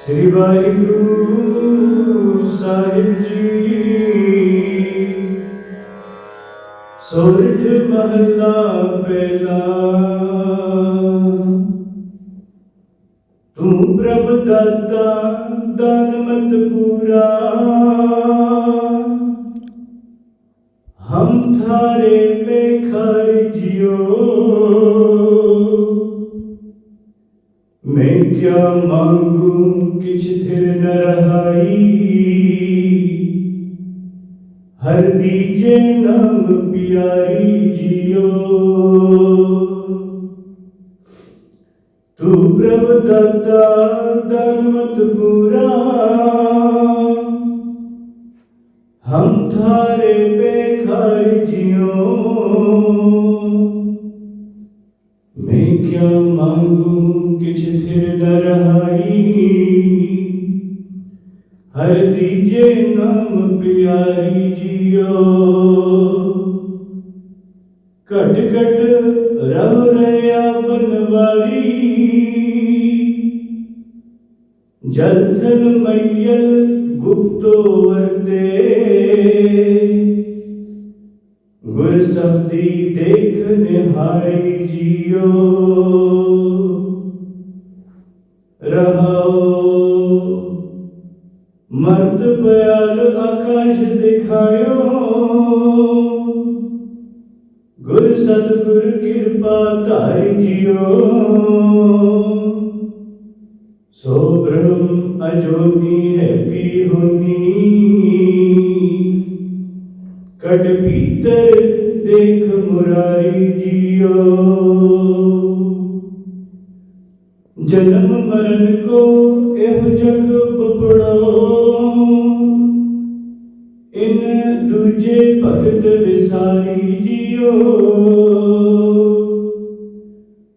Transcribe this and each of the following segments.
ਸ੍ਰੀ ਵਾਹਿਗੁਰੂ ਸਾਹਿਬ ਜੀ। ਸੋਰਠ ਮਹਲਾ ਪਹਿਲਾ ਤੂੰ ਪ੍ਰਭ ਦਾਤਾ, ਦਾਨ ਮਤ ਪੂਰਾ। ਹਮ ਥਾਰੇ ਮੇ ਖਰ ਜਿਓ मैं क्या मांगू किछ थिर न रहाई हर दीजे नाम प्यारी जियो तू प्रभ दाता दमत पूरा हम थारे ਹਰੀ ਹਰ ਤੀਜੇ ਘਟ ਘਟ ਰਵ ਰਿਆ ਜਲਥਨ ਮਈਲ ਗੁਪਤੋ ਵਰਤੇ। ਗੁਰ ਸਬਦੀ ਦੇਖ ਨਿਹਾਰੀ ਜੀਓ। ਰਹਾਉ ਮਰਦ ਪਿਆਲ ਆਕਾਸ਼ ਦਿਖਾਇਓ। ਗੁਰ ਸਤਗੁਰ ਕਿਰਪਾ ਧਾਰਿ ਜਿਓ। ਸੋ ਬ੍ਰਹਮ ਅਜੋਗੀ ਹੈ ਪੀ ਹੋਨੀ। ਕਟ ਭੀਤਰ ਦੇਖ ਮੁਰਾਰੀ ਜਿਓ। ਜਨਮ ਮਰਨ ਕੋ ਇਹ ਜਗ ਬਪੜੋ। ਇਨ ਦੂਜੇ ਭਗਤ ਵਿਸਾਰੀ ਜੀਓ।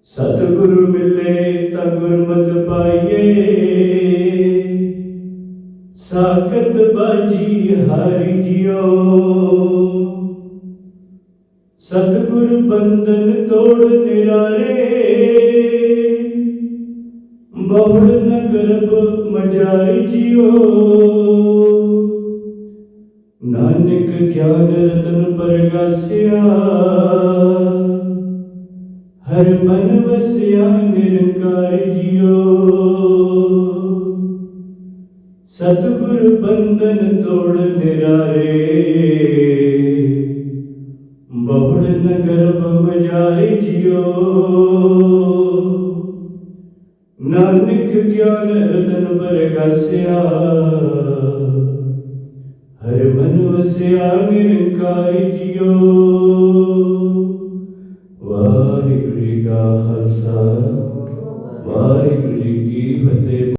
ਸਤਿਗੁਰੂ ਮਿਲੇ ਤਾਂ ਗੁਰਮਤਿ ਪਾਈਏ। ਸਾਖਤ ਬਾਜੀ ਹਾਰੀ ਜਿਓ। ਸਤਿਗੁਰ ਬੰਧਨ ਤੋੜ ਨਿਰਾਰੇ। ਨ ਕਰਬ ਜਿਓ। ਨਾਨਕ ਗਿਆਨ ਰਤਨ ਪਰਗਾਸਿਆ। ਹਰ ਮਨ ਵਸਿਆ ਨਿਰੰਕਾਰ ਜਿਓ। ਸਤਿਗੁਰ ਬੰਧਨ ਤੋੜ ਨਿਰਾਰੇ। ਬਹੁੜ ਨਗਰ ਬਮਜਾਰੀ ਜਿਓ। ਨਾਨਕ ਗਿਆਨ ਰਤਨ ਪਰਗਾਸਿਆ ਹਰ ਮਨ ਵਸਿਆ ਨਿਰੰਕਾਰ ਜਿਓ। ਵਾਹਿਗੁਰੂ ਜੀ ਕਾ ਖਾਲਸਾ, ਵਾਹਿਗੁਰੂ ਜੀ ਕੀ ਫਤਿਹ।